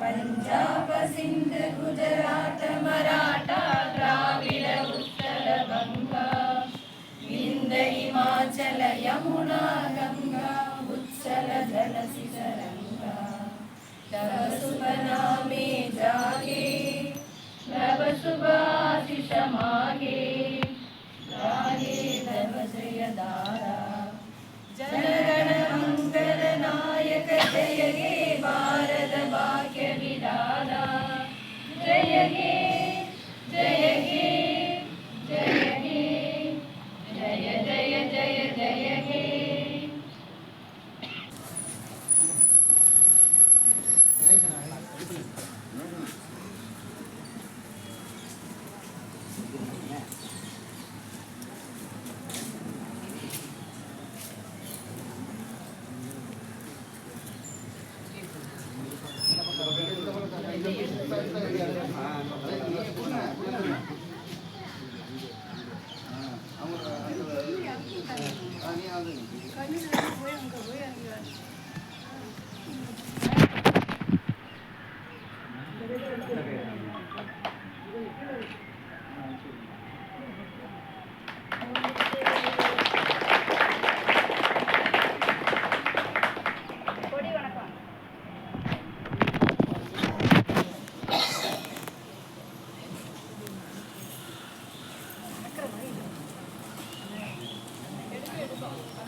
పంజాబ సింధ్ గుజరాత్ మరాఠా ద్రావిడ ఉత్తర బంగా వింద హిమాచల యమునా గంగా ఉచ్చల జల శిఖరంగా తవ శుభ నామే జాగే నవ శుభాశిషమా Gracias.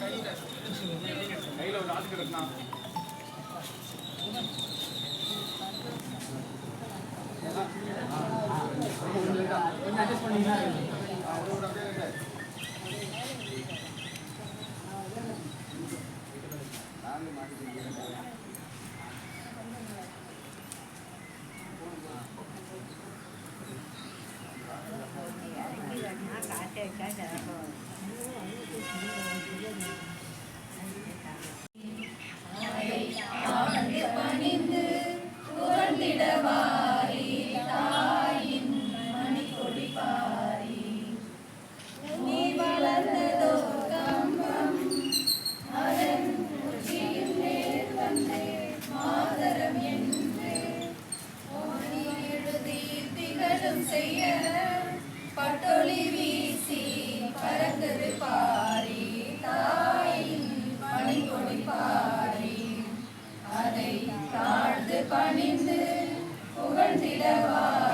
கையில் கையில் ஒரு ஆள் கிடக்கலாம் செய்ய பட்டொளி வீசி பறந்தது பாரி தாயின் மணிக்கொடி பாரி அதை தாழ்ந்து பணிந்து புகழ்ந்திடவாரி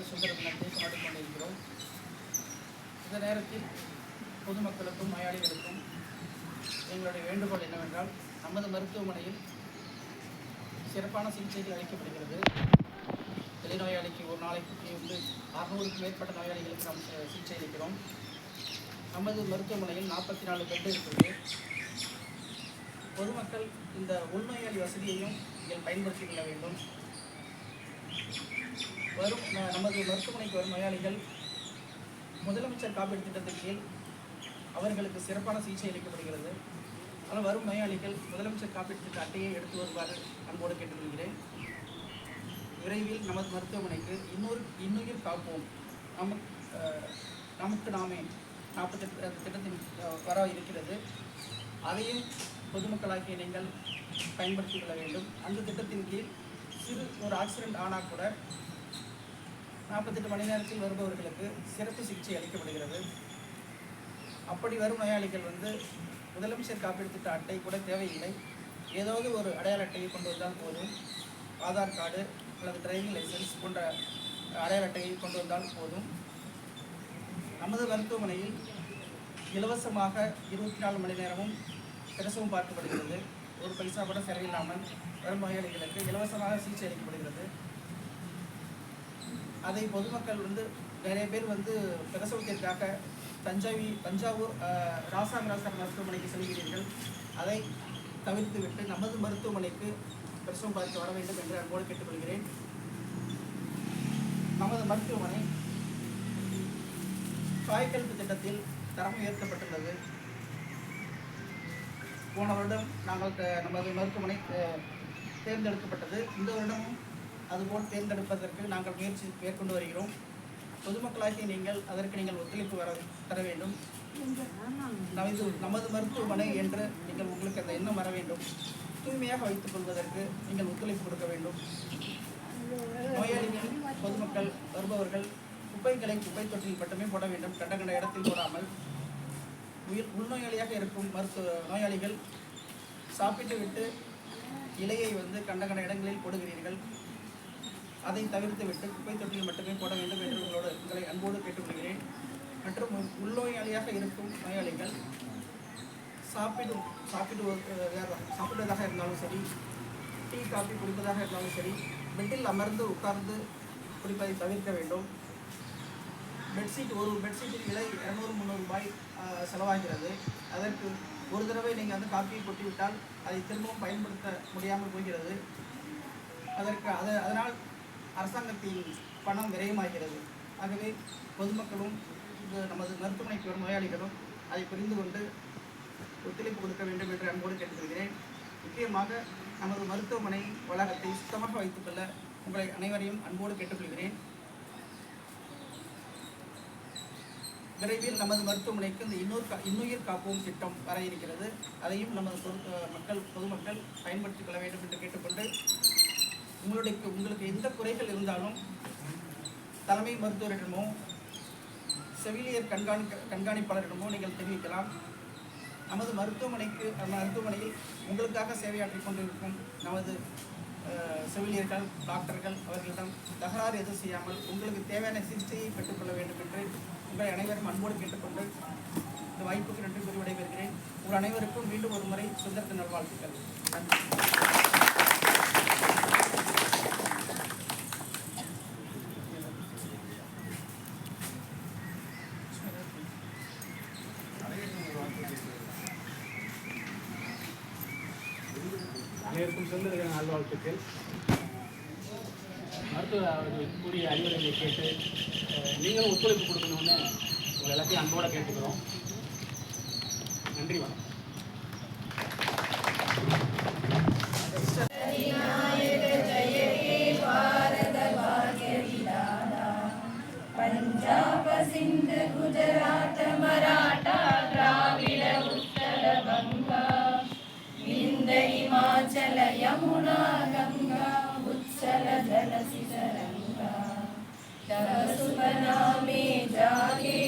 எழுபத்தி எட்டாவது சுதந்திர தினத்தை கொண்டாடிக் கொண்டிருக்கிறோம் இந்த நேரத்தில் பொதுமக்களுக்கும் நோயாளிகளுக்கும் எங்களுடைய வேண்டுகோள் என்னவென்றால் நமது மருத்துவமனையில் சிறப்பான சிகிச்சைகள் அளிக்கப்படுகிறது. வெளிநோயாளிக்கு ஒரு நாளைக்கு வந்து அறுநூறுக்கும் மேற்பட்ட நோயாளிகளுக்கு நாம் சிகிச்சை அளிக்கிறோம். நமது மருத்துவமனையில் நாற்பத்தி நாலு பெட் இருக்கிறது. பொதுமக்கள் இந்த உள்நோயாளி வசதியையும் நீங்கள் பயன்படுத்திக் கொள்ள வேண்டும். வரும். நமது மருத்துவமனைக்கு வரும் நோயாளிகள் முதலமைச்சர் காப்பீடு திட்டத்தின் கீழ் அவர்களுக்கு சிறப்பான சிகிச்சை அளிக்கப்படுகிறது. ஆனால் வரும் நோயாளிகள் முதலமைச்சர் காப்பீடு திட்ட அட்டையை எடுத்து வருவார் அன்போடு கேட்டுக்கொள்கிறேன். விரைவில் நமது மருத்துவமனைக்கு இன்னொரு இன்னுயிர் காப்போம். நமக்கு நமக்கு நாமே நாற்பத்தெட்டு அந்த திட்டத்தின் வர இருக்கிறது. அதையும் பொதுமக்களாகிய நீங்கள் பயன்படுத்திக் கொள்ள வேண்டும். அந்த திட்டத்தின் கீழ் சிறு ஒரு ஆக்சிடென்ட் ஆனால் கூட நாற்பத்தெட்டு மணி நேரத்தில் வருபவர்களுக்கு சிறப்பு சிகிச்சை அளிக்கப்படுகிறது. அப்படி வரும் நோயாளிகள் வந்து முதலமைச்சர் காப்பீடு திட்ட அட்டை கூட தேவையில்லை. ஏதாவது ஒரு அடையாள அட்டையை கொண்டு வந்தால் போதும். ஆதார் கார்டு அல்லது டிரைவிங் லைசென்ஸ் போன்ற அடையாள அட்டையை கொண்டு வந்தால் போதும். நமது மருத்துவமனையில் இலவசமாக இருபத்தி நாலு மணி நேரமும் பிரசவம் பார்க்கப்படுகிறது. ஒரு பைசா கூட செலவில்லாமல் வரும் நோயாளிகளுக்கு இலவசமாக சிகிச்சை அளிக்கப்படுகிறது. அதை பொதுமக்கள் வந்து நிறைய பேர் வந்து பிரசவத்திற்காக தஞ்சாவி தஞ்சாவூர் அஹ், ராசாமிராசர் மருத்துவமனைக்கு செல்கிறீர்கள். அதை தவிர்த்துவிட்டு நமது மருத்துவமனைக்கு பிரசவம் பார்த்து வர வேண்டும் என்று அன்போடு கேட்டுக்கொள்கிறேன். நமது மருத்துவமனை காய்கல்வி திட்டத்தில் தரம் உயர்த்தப்பட்டுள்ளது. போன வருடம் நாங்கள் நமது மருத்துவமனை தேர்ந்தெடுக்கப்பட்டது. இந்த வருடமும் அதுபோல் தேர்ந்தெடுப்பதற்கு நாங்கள் முயற்சி மேற்கொண்டு வருகிறோம். பொதுமக்களாகிய நீங்கள் அதற்கு நீங்கள் ஒத்துழைப்பு வர தர வேண்டும். நமது நமது மருத்துவமனை என்று நீங்கள் உங்களுக்கு அந்த எண்ணம் வர வேண்டும். தூய்மையாக வைத்துக் கொள்வதற்கு நீங்கள் ஒத்துழைப்பு கொடுக்க வேண்டும். நோயாளிகள் பொதுமக்கள் வருபவர்கள் குப்பைகளை குப்பை தொட்டில் மட்டுமே போட வேண்டும். கண்ட கண்ட இடத்தில் போடாமல் உயிர் உள்நோயாளியாக இருக்கும் மருத்துவ நோயாளிகள் சாப்பிட்டு விட்டு இலையை வந்து கண்ட கண்ட இடங்களில் போடுகிறீர்கள். அதை தவிர்த்து விட்டு குப்பை தொட்டியில் மட்டுமே போட வேண்டும் என்று உங்களோட உங்களை அன்போடு கேட்டுக்கொள்கிறேன். மற்றும் உள்நோயாளியாக இருக்கும் நோயாளிகள் சாப்பிடும் சாப்பிடுவது சாப்பிடுவதாக இருந்தாலும் சரி டீ காஃபி குடிப்பதாக இருந்தாலும் சரி பெட்டில் அமர்ந்து உட்கார்ந்து குடிப்பதை தவிர்க்க வேண்டும். பெட்ஷீட் ஒரு பெட்ஷீட்டின் விலை இரநூறு முந்நூறு ரூபாய் செலவாகிறது. அதற்கு ஒரு தடவை நீங்கள் வந்து காப்பியை கொட்டிவிட்டால் அதை திரும்பவும் பயன்படுத்த முடியாமல் போகிறது. அதற்கு அது அதனால் அரசாங்கத்தின் பணம் விரயமாகிறது. ஆகவே பொதுமக்களும் நமது மருத்துவமனைக்கு வரும் நோயாளிகளும் அதை புரிந்து கொண்டு ஒத்துழைப்பு கொடுக்க வேண்டும் என்று அன்போடு கேட்டுக்கொள்கிறேன். முக்கியமாக நமது மருத்துவமனை வளாகத்தை சுத்தமாக வைத்துக்கொள்ள உங்களை அனைவரையும் அன்போடு கேட்டுக்கொள்கிறேன். விரைவில் நமது மருத்துவமனைக்கு இந்த இன்னொரு கா இன்னுயிர் காப்போம் திட்டம் வர இருக்கிறது. அதையும் நமது பொது மக்கள் பொதுமக்கள் பயன்படுத்திக் கொள்ள வேண்டும் என்று கேட்டுக்கொண்டு உங்களுடைய உங்களுக்கு எந்த குறைகள் இருந்தாலும் தலைமை மருத்துவரிடமோ செவிலியர் கண்காணிக்க கண்காணிப்பாளரிடமோ நீங்கள் தெரிவிக்கலாம். நமது மருத்துவமனைக்கு மருத்துவமனையில் உங்களுக்காக சேவையாற்றிக் கொண்டிருக்கும் நமது செவிலியர்கள் டாக்டர்கள் அவர்களிடம் தகராறு எதுவும் செய்யாமல் உங்களுக்கு தேவையான சிகிச்சையை பெற்றுக்கொள்ள வேண்டும் என்று உங்கள் அனைவரும் அன்போடு கேட்டுக்கொண்டு இந்த வாய்ப்புக்கு நன்றி கூறி விடைபெறுகிறேன். உங்கள் அனைவருக்கும் மீண்டும் ஒரு முறை சுதந்திர நல்வாழ்த்துக்கள் நன்றி. பிறந்ததுக்கான நல்வாழ்த்துக்கள். மருத்துவ அவர்கள் கூடிய அறிவுரைகளை கேட்டு நீங்களும் ஒத்துழைப்பு கொடுக்கணும்னு உங்கள் எல்லாத்தையும் அன்போடு கேட்டுக்கிறோம். நன்றி வணக்கம். पञ्जाब சிந்து गुजरात मराठा యమునారంగా ఉచ్చల జల శిఖరంగా తవ శుభనామే జాగే